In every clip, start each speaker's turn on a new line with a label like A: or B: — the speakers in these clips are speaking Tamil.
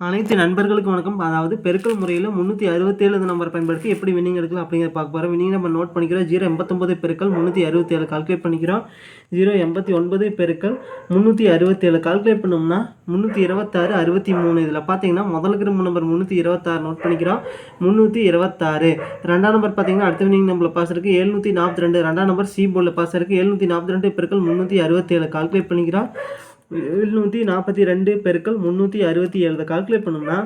A: அனைத்து நண்பர்களுக்கும் வணக்கம். அதாவது பெருக்கல் முறையில் முந்நூற்றி அறுபத்தேழு நம்பர் பயன்படுத்தி எப்படி வினிங் எடுக்கலாம் அப்படிங்கிற பார்க்க போகிறோம் வினிங் நம்ம நோட் பண்ணிக்கிறோம். ஜீரோ எண்பத்தொம்பது பெருக்கள் முந்நூற்றி அறுபத்தேழு கால்குலேட் பண்ணிக்கிறோம். ஜீரோ எண்பத்தி ஒன்பது பெருக்கள் முந்நூற்றி அறுபத்தேழு கால்குலேட் பண்ணோம்னா முந்நூற்றி இருபத்தாறு அறுபத்தி மூணு இதில் பார்த்தீங்கன்னா முதல் கிரும்பு நம்பர் முந்நூற்றி இருபத்தாறு நோட் பண்ணிக்கிறோம். முந்நூற்றி இருபத்தாறு. ரெண்டாம் நம்பர் பார்த்தீங்கன்னா அடுத்த வினிங் நம்பரில் பாஸ் இருக்குது எழுநூற்றி நாற்பத்தி ரெண்டு. ரெண்டாம் நம்பர் சி போர்டில் பாஸ் இருக்குது எழுநூற்றி நாற்பத்தி ரெண்டு பெருக்கள் முந்நூற்றி அறுபத்தேழு கால்குலேட் பண்ணிக்கிறோம். எழுநூற்றி நாற்பத்தி ரெண்டு பெருக்கள் முந்நூற்றி அறுபத்தி ஏழு. கால்குலேட் பண்ணோம்னா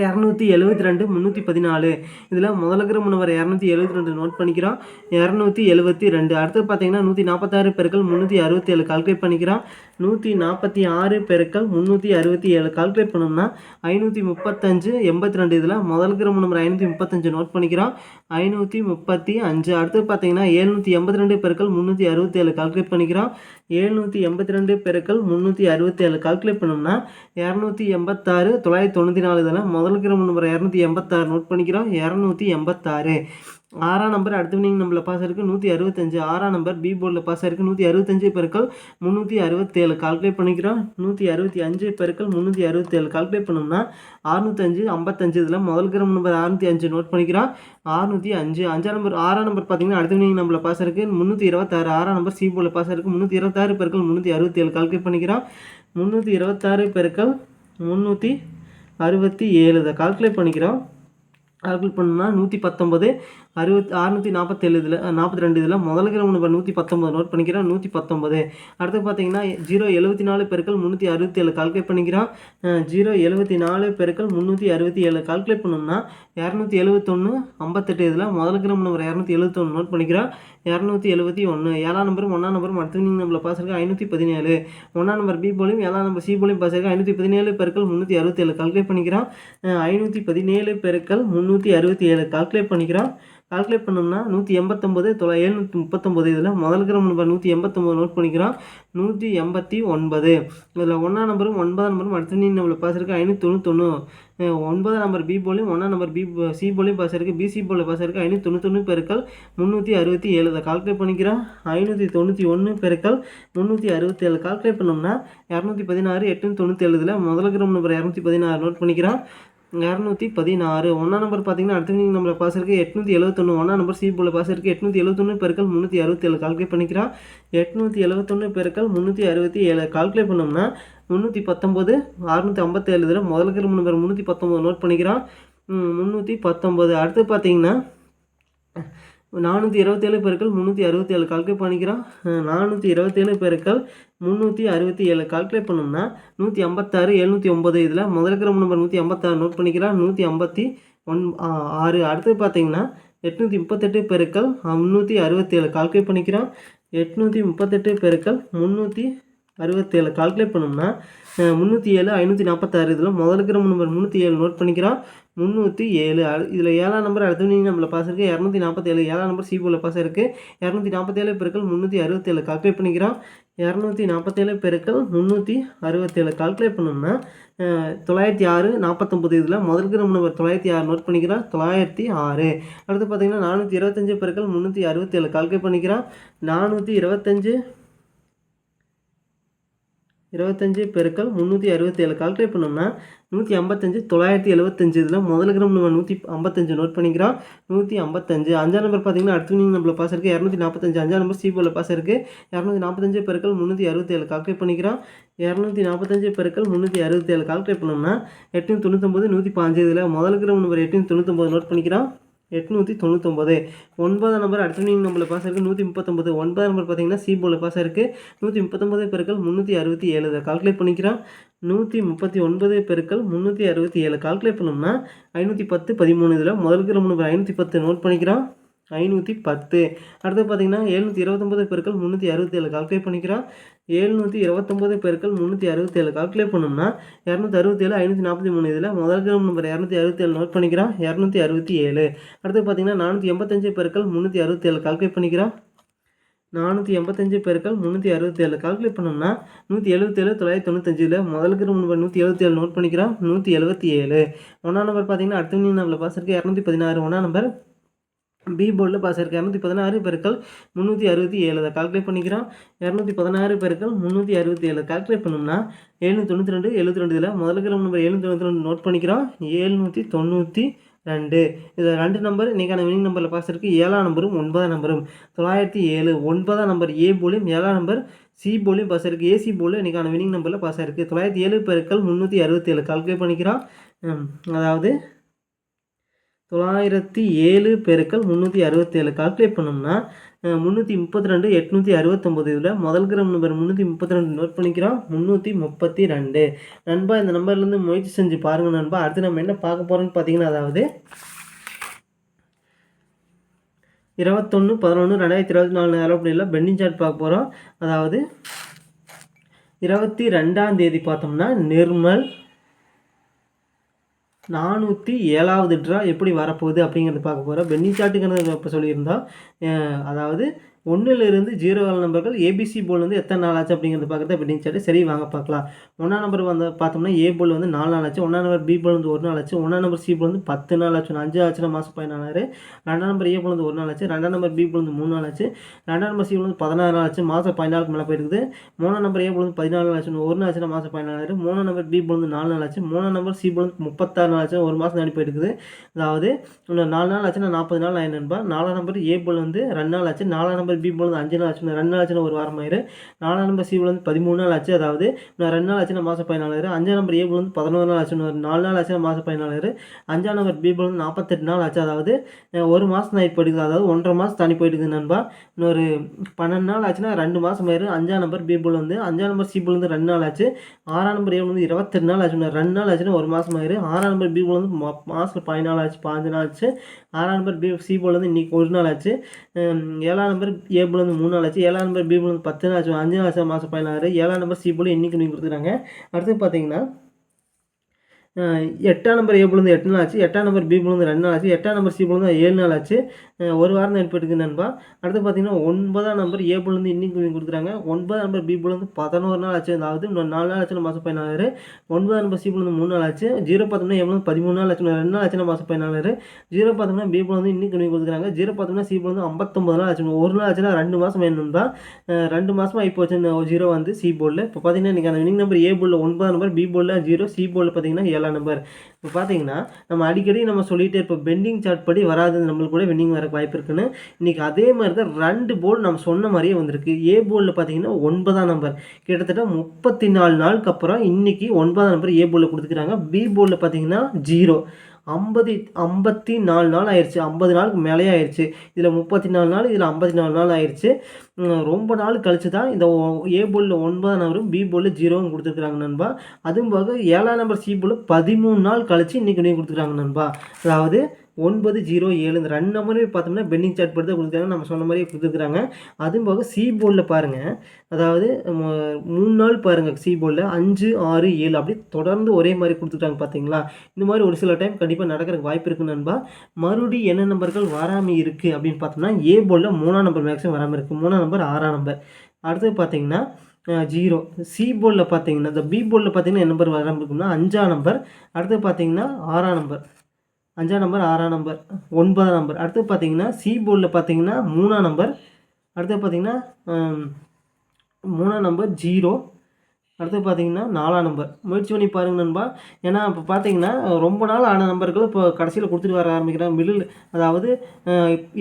A: இரநூத்தி எழுபத்தி ரெண்டு முந்நூற்றி பதினாலு. இதில் முதல்ல முன்னவர் இரநூத்தி எழுபத்தி ரெண்டு நோட் பண்ணிக்கிறோம் இரநூத்தி எழுபத்தி ரெண்டு. அடுத்து பார்த்தீங்கன்னா நூற்றி நாற்பத்தாறு பெருக்கள் முந்நூற்றி அறுபத்தி ஏழு கால்குலேட் பண்ணிக்கிறோம் நூற்றி நாற்பத்தி ஆறு பெருக்கள் முந்நூற்றி அறுபத்தி ஏழு கால்குலேட் பண்ணோம்னா ஐநூற்றி முப்பத்தஞ்சு எண்பத்தி ரெண்டு. இதில் முதல் முன்னவர் நம்பர் ஐநூற்றி முப்பத்தஞ்சு நோட் பண்ணிக்கிறோம் ஐநூற்றி முப்பத்தி அஞ்சு. அடுத்து பார்த்தீங்கன்னா எழுநூற்றி எண்பத்தி ரெண்டு பெருக்கள் முந்நூற்றி அறுபத்தி ஏழு கால்குலேட் பண்ணிக்கிறோம் ஏழ்நூற்றி எண்பத்தி ரெண்டு பெருக்கள் முந்நூற்றி அறுபத்தி ஏழு கால்குலேட் பண்ணோம்னா இரநூத்தி எண்பத்தாறு தொள்ளாயிரத்தி தொண்ணூற்றி நாலு. இதில் முதல் கிரம நம்பர் இரநூத்தி எண்பத்தாறு. நோட் பண்ணிக்கிறோம். இரநூத்தி எண்பத்தாறு. ஆறாம் நம்பர் அடுத்த வினிங் நம்பரில் பாஸ் இருக்குது நூற்றி அறுபத்தஞ்சு. ஆறாம் நம்பர் பி போர்டில் பாஸ் இருக்குது நூற்றி அறுபத்தஞ்சு பெருக்கள் முந்நூற்றி அறுபத்தேழு. கால்குலேட் பண்ணிக்கிறோம். நூற்றி அறுபத்தி அஞ்சு பெருக்கள் முந்நூற்றி அறுபத்தேழு. கால்குலேட் பண்ணோம்னா அறுநூத்தஞ்சு ஐம்பத்தஞ்சு இதில் முதல் கிரம நம்பர் அறுநூற்றி அஞ்சு. நோட் பண்ணிக்கிறோம். அறுநூற்றி அஞ்சு. அஞ்சாம் நம்பர் ஆறாம் நம்பர் பார்த்தீங்கன்னா அடுத்த வினிங் நம்பரில் பாஸ் இருக்குது முந்நூற்றி இருபத்தாறு. ஆறாம் நம்பர் சி போர்டில் பாஸ் இருக்குது முந்நூற்றி இருபத்தாறு பெருக்கள் முந்நூற்றி அறுபத்தேழு. கால்குலேட் பண்ணிக்கிறோம். முந்நூற்றி இருபத்தாறு பெருக்கள் முந்நூற்றி அறுபத்தி ஏழு இதை கால்குலேட் பண்ணிக்கிறோம். கால்குலேட் பண்ணோம்னா நூற்றி பத்தொம்பது அறுபத்தி அறுநூற்றி நாற்பத்தேழு இதில் நாற்பத்தி ரெண்டு இதில் முதல் கிராம் நம்பர் நூற்றி பத்தொம்பது நோட் பண்ணிக்கிறோம் நூற்றி பத்தொம்பது அடுத்து பார்த்தீங்கன்னா ஜீரோ எழுபத்தி நாலு பெருக்கள் முந்நூற்றி அறுபத்தி ஏழு கால்குலேட் பண்ணிக்கிறோம் ஜீரோ எழுபத்தி நாலு பெருக்கள் முந்நூற்றி அறுபத்தி ஏழு கால்குலேட் பண்ணோம்னா இரநூத்தி எழுபத்தொன்று ஐம்பத்தெட்டு இதில் முதல் கிராம் நம்பர் இரநூத்தி எழுபத்தொன்று நோட் பண்ணிக்கிறோம் இரநூத்தி எழுபத்தி ஒன்று ஏழாம் நம்பரும் ஒன்றாம் நம்பரும் அடுத்த நீங்கள் பாஸ் இருக்குது ஐநூற்றி பதினேழு. ஒன்றாம் நம்பர் பி போலையும் ஏழாம் நம்பர் சி போலையும் பாஸ் இருக்குது ஐநூற்றி பதினேழு பெருக்கள் முந்நூற்றி அறுபத்தேழு கால்குலேட் பண்ணிக்கிறோம் ஐநூற்றி பதினேழு பெருக்கள் முந்நூற்றி அறுபத்தி ஏழு கால்குலேட் பண்ணிக்கிறோம் கால்குலேட் பண்ணோம்னா நூற்றி எண்பத்தொம்பது தொலை எழுநூற்றி முப்பத்தொம்பது இதில் முதல் கிராம் நம்பர் நூற்றி எண்பத்தொம்பது நோட் பண்ணிக்கிறோம். நூற்றி எண்பத்தி ஒன்பது. இதில் ஒன்றாம் நம்பரும் ஒன்பதாம் நம்பரும் அடுத்த நீ நம்மளை பாஸ் இருக்குது ஐநூற்றி தொண்ணூத்தொன்று ஒன்பதாம் நம்பர் பி போலையும் ஒன்றாம் நம்பர் பி சி போலையும் பாஸ் இருக்குது பிசி போல பாஸ் இருக்குது ஐநூற்றி தொண்ணூத்தொன்று பெருக்கள் முந்நூற்றி அறுபத்தி ஏழு. இதை கால்குலேட் பண்ணிக்கிறோம். ஐநூற்றி தொண்ணூற்றி ஒன்று பெருக்கள் முந்நூற்றி அறுபத்தி ஏழு. கால்குலேட் பண்ணோம்னா இரநூத்தி பதினாறு எட்நூற்றி தொண்ணூற்றி ஏழு இதில் முதல் கிராம் நம்பர் இரநூத்தி பதினாறு நோட் பண்ணிக்கிறோம். இரநூத்தி பதினாறு. ஒன்றாம் நம்பர் பார்த்தீங்கன்னா அடுத்த வினிங் நம்பர் பாஸ் இருக்குது எட்நூற்றி எழுபத்தொன்று ஒன்றாம் நம்பர் சி போல் பாஸ் இருக்குது எட்நூற்றி எழுபத்தொன்று பெருக்கள் முந்நூற்றி அறுபத்தேழு. கால்குலேட் பண்ணிக்கிறான் எட்நூற்றி எழுபத்தொன்று பெருக்கள் முந்நூற்றி அறுபத்தி ஏழு கால்குலேட் பண்ணோம்னா முந்நூற்றி பத்தொம்பது அறுநூற்றி ஐம்பத்தேழு இதில் முதல் கிராம் நம்பர் முந்நூற்றி பத்தொம்பது நோட் பண்ணிக்கிறான் முந்நூற்றி பத்தொம்பது. அடுத்து பார்த்தீங்கன்னா நானூற்றி இருபத்தேழு பெருக்கள் முந்நூற்றி அறுபத்தேழு கால்குலேட் பண்ணிக்கிறோம். நானூற்றி இருபத்தேழு பெருக்கள் முந்நூற்றி அறுபத்தி ஏழு கால்குலேட் பண்ணோம்னா நூற்றி ஐம்பத்தாறு எழுநூற்றி ஒம்பது இதில் முதல் நம்பர் நூற்றி ஐம்பத்தாறு நோட் பண்ணிக்கிறோம். நூற்றி ஐம்பத்தி ஒன் ஆறு. அடுத்து பார்த்தீங்கன்னா எட்நூற்றி முப்பத்தெட்டு பெருக்கள் முந்நூற்றி அறுபத்தேழு கால்குலேட் பண்ணிக்கிறோம். எட்நூற்றி முப்பத்தெட்டு பெருக்கள் முந்நூற்றி அறுபத்தேழு கால்குலேட் பண்ணோம்னா முந்நூற்றி ஏழு ஐநூற்றி நாற்பத்தாறு இதில் முதல் இருக்கிற நம்பர் முந்நூற்றி ஏழு நோட் பண்ணிக்கிறோம் முந்நூற்றி ஏழு. இதில் ஏழாம் நம்பர் அடுத்த நீங்கள் நம்மளை பாஸ் இருக்குது இரநூத்தி நாற்பத்தேழு ஏழாம் நம்பர் சிபியில் பாஸ் இருக்குது இரநூத்தி நாற்பத்தேழு பெருக்கள் முந்நூற்றி அறுபத்தேழு கால்குலேட் பண்ணிக்கிறோம் இரநூத்தி நாற்பத்தேழு பெருக்கள் முந்நூற்றி அறுபத்தேழு கால்குலேட் பண்ணோம்னா தொள்ளாயிரத்தி ஆறு நாற்பத்தொம்பது இதில் முதல் கிராம் நம்பர் தொள்ளாயிரத்தி ஆறு நோட் பண்ணிக்கிறோம் தொள்ளாயிரத்தி ஆறு. அடுத்து பார்த்தீங்கன்னா நானூற்றி இருபத்தஞ்சு பெருக்கள் முந்நூற்றி அறுபத்தேழு கால்குலேட் பண்ணிக்கிறோம் நானூற்றி இருபத்தஞ்சு இருபத்தஞ்சி பெருக்கள் முந்நூற்றி அறுபத்தேழு கால்குலேட் பண்ணோம்னா நூற்றி ஐம்பத்தஞ்சு தொள்ளாயிரத்தி எழுபத்தஞ்சு இதில் முதல் கிராம் நம்ம நூற்றி ஐம்பத்தஞ்சு நோட் பண்ணிக்கிறோம். நூற்றி ஐம்பத்தஞ்சு. அஞ்சாம் நம்பர் பார்த்தீங்கன்னா அடுத்த நீங்கள் நம்மள பாஸ் இருக்குது இரநூத்தி நாற்பத்தஞ்சு அஞ்சாம் நம்பர் சிபோவில் பாஸ் இருக்குது இரநூத்தி நாற்பத்தஞ்சு பெருக்கள் முந்நூற்றி அறுபத்தேழு கால்குலேட் பண்ணிக்கிறோம். இரநூத்தி நாற்பத்தஞ்சு பெருக்கள் முந்நூற்றி அறுபத்தேழு கால்குலேட் பண்ணோம்னா எட்நூற்றி தொண்ணூத்தொம்பது நூற்றி பாஞ்சு இதில் முதல் கிராம் நம்பர் எட்நூற்றி தொண்ணூத்தொம்பது நோட் பண்ணிக்கிறோம். எட்நூற்றி தொண்ணூத்தொம்பது. ஒன்பதாம் நம்பர் அடுத்த நீங்கள் நம்மள பாஸ் இருக்குது நூற்றி முப்பத்தொம்பது. ஒன்பதாம் நம்பர் பார்த்தீங்கன்னா சி போல பாஸ் இருக்குது நூற்றி முப்பத்தொம்பது பெருக்கள் முந்நூற்றி அறுபத்தி ஏழு. இதை கால்குலேட் பண்ணிக்கிறோம். நூற்றி முப்பத்தி ஒன்பது பெருக்கள் முந்நூற்றி அறுபத்தி ஏழு. கால்குலேட் பண்ணோம்னா ஐநூற்றி பத்து பதிமூணு. இதில் முதல் கிராம் நம்பர் ஐநூற்றி பத்து. நோட் பண்ணிக்கிறோம். ஐநூற்றி பத்து. அடுத்து பார்த்தீங்கன்னா எழுநூற்றி இருபத்தொம்பது பெருக்கள் முந்நூற்றி அறுபத்தேழு கால்குலேட் பண்ணிக்கிறோம் எழுநூற்றி இருபத்தொம்பது பெருக்கள் முந்நூற்றி அறுபத்தேழு கால்குலேட் பண்ணோம்னா இரநூத்தி அறுபத்தேழு ஐநூற்றி நாற்பத்தி மூணு இதில் முதல் கிராம் நம்பர் இரநூத்தி அறுபத்தேழு நோட் பண்ணிக்கிறோம் இரநூத்தி அறுபத்தி ஏழு அடுத்து பார்த்தீங்கன்னா நானூற்றி எண்பத்தஞ்சு பெருக்கள் முந்நூற்றி அறுபத்தேழு கால்குலேட் பண்ணிக்கிறோம் நானூற்றி எண்பத்தஞ்சு பெருக்கள் முந்நூற்றி அறுபத்தேழு கால்குலேட் பண்ணோம்னா நூற்றி எழுபத்தேழு தொள்ளாயிரத்தி தொண்ணூத்தஞ்சில் முதல் கிராம் நம்பர் நூற்றி எழுபத்தேழு நோட் பண்ணிக்கிறோம் நூற்றி எழுபத்தி ஏழு ஒன்றாம் நம்பர் பார்த்தீங்கன்னா அடுத்த நம்பர் பாஸ் இருக்குது இரநூத்தி பதினாறு. ஒன்றாம் நம்பர் பி போர்டில் பாஸ் இருக்குது இரநூத்தி பதினாறு பெருக்கள் முந்நூற்றி அறுபத்தி ஏழு. அதை கால்குலேட் பண்ணிக்கிறோம். இரநூத்தி பதினாறு பெருக்கள் முந்நூற்றி அறுபத்தி ஏழு. கால்குலேட் பண்ணோம்னா எழுநூற்றி தொண்ணூற்றி ரெண்டு எழுபத்தி ரெண்டு இதில் முதல்ல இருக்கிற நம்பர் எழுநூற்றி தொண்ணூற்றி ரெண்டு நோட் பண்ணிக்கிறோம். ஏழ்நூற்றி தொண்ணூற்றி ரெண்டு. இதில் ரெண்டு நம்பர் இன்றைக்கான வினிங் நம்பரில் பாஸ் இருக்குது ஏழாம் நம்பரும் ஒன்பதாம் நம்பரும் தொள்ளாயிரத்தி ஏழு. ஒன்பதாம் நம்பர் ஏ போலியும் ஏழாம் நம்பர் சி போலியும் பாஸ் இருக்குது ஏசி போல் இன்றைக்கான வினிங் நம்பரில் பாஸ் இருக்குது தொள்ளாயிரத்தி ஏழு பெருக்கள் முந்நூற்றி அறுபத்தி ஏழு. கால்குலேட் பண்ணிக்கிறோம். அதாவது தொள்ளாயிரத்தி ஏழு பெருக்கள் முந்நூற்றி அறுபத்தேழு கால்குலேட் பண்ணோம்னா முந்நூற்றி முப்பத்தி ரெண்டு எட்நூற்றி அறுபத்தொம்போது இதில் முதல் கிராம் நம்பர் முந்நூற்றி முப்பத்தி ரெண்டு நோட் பண்ணிக்கிறோம். முந்நூற்றி முப்பத்தி ரெண்டு. நண்பா இந்த நம்பர்லேருந்து முயற்சி செஞ்சு பாருங்கள் நண்பா. அடுத்து நம்ம என்ன பார்க்க போகிறோம்னு பார்த்தீங்கன்னா அதாவது இருபத்தொன்று பதினொன்று ரெண்டாயிரத்தி இருபத்தி நாலு நேரப்படியில் பெண்டிங் சார்ட் பார்க்க போகிறோம் அதாவது இருபத்தி ரெண்டாம் தேதி பார்த்தோம்னா நிர்மல் நானூற்றி ஏழாவது ட்ரா எப்படி வரப்போகுது அப்படிங்கிறது பார்க்க போகிறோம் பென்னி சாட்டுங்கிறது இப்போ சொல்லியிருந்தோம் அதாவது ஒன்றிலிருந்து ஜீரோ வேலை நம்பர்கள் ஏபிசி போல் வந்து எத்தனை நாள் ஆச்சு அப்படிங்கிறது பார்க்குறது அப்படின்னு சரி வாங்க பார்க்கலாம் ஒன்றாம் நம்பர் வந்து பார்த்தோம்னா ஏ போல் வந்து நாலு நாள் ஆச்சு ஒன்றாம் நம்பர் பி போல் வந்து ஒரு நாள் ஆச்சு ஒன்றாம் நம்பர் சி போல் வந்து பத்து நாள் ஆச்சு அஞ்சு ஆச்சுன்னா மாதம் பதினாறு ரெண்டாம் நம்பர் ஏ போல் வந்து ஒரு நாள் ஆச்சு ரெண்டாம் நம்பர் பி போல் வந்து மூணு நாள் ஆச்சு ரெண்டாம் நம்பர் சி போல் வந்து பதினாறு நாள் ஆச்சு மாதம் பதினாலுக்கு மேலே போயிருக்குது மூணாம் நம்பர் ஏ போல் வந்து பதினாலு நாள் ஆச்சு ஒரு நாள் ஆச்சுன்னா மாதம் பதினாலாயிரம் மூணாம் நம்பர் பி போல் வந்து நாலு நாள் ஆச்சு மூணாம் நம்பர் சி போல் வந்து முப்பத்தாறு நாள் ஆச்சு ஒரு மாதம் தாண்டி போயிருக்குது அதாவது நாலு நாள் ஆச்சுன்னா நாற்பது நாள் ஆயிரம் நாலாம் நம்பர் ஏ போல் வந்து ரெண்டு நாள் ஆச்சு நாலாம் நம்பர் பி போல் அஞ்சு நாள் ஆச்சு ரெண்டு நாள் ஆச்சுன்னா ஒரு வாரம் ஆயிரு. நாலாம் நம்பர் சி வந்து பதிமூணு நாள் ஆச்சு. அதாவது இன்னும் ரெண்டு நாள் ஆச்சுன்னா மாதம் பதினாலாயிரம் அஞ்சாம் நம்பர் ஏ வந்து பதினோரு நாள் ஆச்சு ஒரு நாலு நாள் ஆச்சுன்னா மாதம் பதினாலாயிரம் அஞ்சாம் நம்பர் பி வந்து நாற்பத்தெட்டு நாள் ஆச்சு. அதாவது ஒரு மாதம் தான் போயிடுது அதாவது ஒன்றரை மாதம் தனி போயிடுது நண்பா. இன்னொரு பன்னெண்டு நாள் ஆச்சுன்னா ரெண்டு மாதம் ஆயிரு. அஞ்சாம் நம்பர் பி போல் வந்து அஞ்சாம் நம்பர் சி போல் வந்து ரெண்டு நாள் ஆச்சு. ஆறாம் நம்பர் ஏ வந்து இருபத்தெட்டு நாள் ஆச்சு ரெண்டு நாள் ஆச்சுன்னா ஒரு மாதம் ஆயிரு. ஆறாம் நம்பர் பி போல் வந்து மாதம் பதினாலு ஆச்சு பாஞ்சு நாள் ஆச்சு. ஆறாம் நம்பர் பி சி போல் வந்து இன்னைக்கு ஒரு நாள் ஆச்சு. ஏழாம் நம்பர் ஏ வந்து மூணு நாள் ஆச்சு. ஏழாம் நம்பர் பி வந்து பத்து நாள் ஆச்சு. அஞ்சு நாள் ஆச்சு மாதம் பதினாறு. ஏழாம் நம்பர் சி போல் இன்னைக்கு நீங்கள் கொடுத்துருக்காங்க அடுத்து பார்த்தீங்கன்னா எட்டாம் நம்பர் ஏ புழுந்து எட்டு நாள் ஆச்சு. எட்டாம் நம்பர் பி புழுந்து ரெண்டு நாள் ஆச்சு. எட்டாம் நம்பர் சி புழுந்து ஏழு நாள் ஆச்சு. ஒரு வாரம் தான் எடுப்பிருக்கு நண்பா. அடுத்து பார்த்தீங்கன்னா ஒன்பதாம் நம்பர் ஏ புழுந்து இன்னிங் கொடுக்குறாங்க. ஒன்பதாம் நம்பர் பி புழுந்து பதினோரு நாள் ஆச்சு. அதாவது இன்னும் நாலு நாள் ஆச்சுன்னா மாதம் பதினாலு ஒன்பதாம் நம்பர் சி புழுந்து மூணு நாள் ஆச்சு. ஜீரோ பார்த்தோம்னா ஏ பதிமூணு நாள் ஆச்சு. ரெண்டு நாள் ஆச்சுன்னா மாதம் பதினாலு ஜீரோ பார்த்தோம்னா பி புழுந்து இன்னிங் நீங்கள் கொடுக்குறாங்க. ஜீரோ பார்த்தோம்னா சி புழுந்து ஐம்பத்தொம்பது நாள் ஆச்சு. ஒரு நாள் ஆச்சுன்னா ரெண்டு மாதம் வேணும் தான் ரெண்டு மாதமாக இப்போ வச்சு ஜீரோ வந்து சி போர்டில் இப்போ பார்த்தீங்கன்னா இன்றைக்கி அந்த இன்னிங் நம்பர் ஏ போர்டில் ஒன்பதாம் நம்பர் பி போர்டில் ஜீரோ. சி போர்டில் பார்த்தீங்கன்னா ஏழாம் நம்பர் இப்போ பார்த்தீங்கன்னா நம்ம அடிக்கடி நம்ம சொல்லிகிட்டே இப்போ பெண்டிங் சார்ட் படி வராது நம்மளுக்கு கூட வின்னிங் வர வாய்ப்பு இருக்குன்னு. இன்றைக்கி அதே மாதிரி தான் ரெண்டு போர்டு நம்ம சொன்ன மாதிரியே வந்திருக்கு. ஏ போர்டில் பார்த்தீங்கன்னா ஒன்பதாம் நம்பர் கிட்டத்தட்ட முப்பத்தி நாலு நாளுக்கு அப்புறம் இன்னைக்கு ஒன்பதாம் நம்பர் ஏ போர்டில் கொடுத்துக்கிறாங்க. பி போர்டில் பார்த்தீங்கன்னா ஜீரோ ஐம்பது ஐம்பத்தி நாலு நாள் ஆயிடுச்சு ஐம்பது நாளுக்கு மேலே ஆயிடுச்சு இதில் முப்பத்தி நாலு நாள் இதில் ஐம்பத்தி நாலு நாள் ஆயிடுச்சு ரொம்ப நாள் கழிச்சு தான் இந்த ஏ போலில் ஒன்பதாம் நம்பரும் பி போலில் ஜீரோவும் கொடுத்துருக்குறாங்க நண்பா. அதுவும் போக ஏழாம் நம்பர் சி போலில் பதிமூணு நாள் கழிச்சு இன்றைக்கி நீங்கள் கொடுத்துருக்காங்க நண்பா. அதாவது ஒன்பது ஜீரோ ஏழு இந்த ரெண்டு நம்பரே பார்த்தோம்னா பெண்டிங் சார்ட் படி தான் கொடுத்துருக்காங்க. நம்ம சொன்ன மாதிரியே கொடுத்துருக்குறாங்க. அதுவும் போக சி போர்டில் பாருங்கள் அதாவது மூணு நாள் பாருங்கள் சி போர்டில் அஞ்சு ஆறு ஏழு அப்படி தொடர்ந்து ஒரே மாதிரி கொடுத்துட்டாங்க பார்த்தீங்களா? இந்த மாதிரி ஒரு சில டைம் கண்டிப்பாக நடக்கிறதுக்கு வாய்ப்பு இருக்குன்னு நண்பா. மறுபடி என்ன நம்பர்கள் வராமல் இருக்குது அப்படின்னு பார்த்தோம்னா ஏ போர்டில் மூணாம் நம்பர் மேக்ஸிமம் வராமல் இருக்குது மூணாம் நம்பர் ஆறாம் நம்பர் அடுத்தது பார்த்தீங்கன்னா ஜீரோ. சி போர்டில் பார்த்தீங்கன்னா இந்த பி போர்டில் பார்த்தீங்கன்னா என்ன நம்பர் வராமல் இருக்கும்னா அஞ்சாம் நம்பர் அடுத்து பார்த்தீங்கன்னா ஆறாம் நம்பர் அஞ்சாம் நம்பர் ஆறாம் நம்பர் ஒன்பதாம் நம்பர் அடுத்து பார்த்தீங்கன்னா சி போர்டில் பார்த்தீங்கன்னா மூணாம் நம்பர் அடுத்து பார்த்தீங்கன்னா மூணாம் நம்பர் ஜீரோ அடுத்து பார்த்தீங்கன்னா நாலாம் நம்பர். முயற்சி பண்ணி பாருங்க நண்பா. ஏன்னா இப்போ பார்த்தீங்கன்னா ரொம்ப நாள் ஆன நம்பர்கள் இப்போ கடைசியில் கொடுத்துட்டு வர ஆரம்பிக்கிறாங்க. மிடில் அதாவது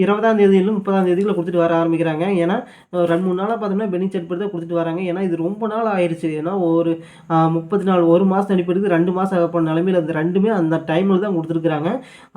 A: இருபதாம் தேதியிலும் முப்பதாம் தேதியில் கொடுத்துட்டு வர ஆரம்பிக்கிறாங்க. ஏன்னா ரெண்டு மூணு நாளாக பார்த்தோம்னா பெனிச்செட் படி தான் கொடுத்துட்டு வராங்க. ஏன்னா இது ரொம்ப நாள் ஆயிடுச்சு ஏன்னா ஒரு முப்பத்தி நாலு ஒரு மாதம் அனுப்பிடுது ரெண்டு மாதம் ஆகப்போன நிலமையில் அது ரெண்டுமே அந்த டைமில் தான் கொடுத்துருக்குறாங்க.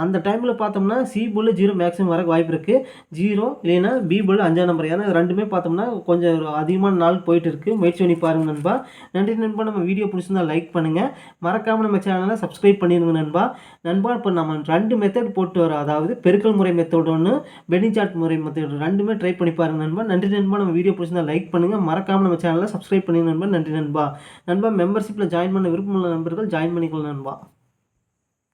A: அந்த டைமில் பார்த்தோம்னா சி புல்லு ஜீரோ மேக்ஸிமம் வர வாய்ப்பு இருக்குது ஜீரோ இல்லைன்னா பி புல்லு அஞ்சாம் நம்பர் ஏன்னா ரெண்டுமே பார்த்தோம்னா கொஞ்சம் அதிகமான நாள் போயிட்டு இருக்குது முயற்சி பண்ணி பாருங்க நண்பா. நன்றி நண்பா. நம்ம வீடியோ பிடிச்சிருந்தா லைக் பண்ணுங்கள் மறக்காமல் நம்ம சேனலை சப்ஸ்கிரைப் பண்ணிடுங்க நண்பா. நண்பா இப்போ நம்ம ரெண்டு மெத்தட் போட்டு வரோம். அதாவது பெருக்கல் முறை மெத்தட் ஒன்று பெனிங் சார்ட் முறை மெத்தட் ரெண்டுமே ட்ரை பண்ணி பாருங்க நண்பா. நன்றி நண்பா. நம்ம வீடியோ பிடிச்சிருந்தா லைக் பண்ணுங்கள் மறக்காமல் நம்ம சேனலை சப்ஸ்கிரைப் பண்ணிடுங்க நண்பா. நன்றி நண்பா. நண்பா மெம்பர்ஷிப்பில் ஜாயின் பண்ண விருப்பமுள்ள நண்பர்கள் ஜாயின் பண்ணிக்கலாம் நண்பா.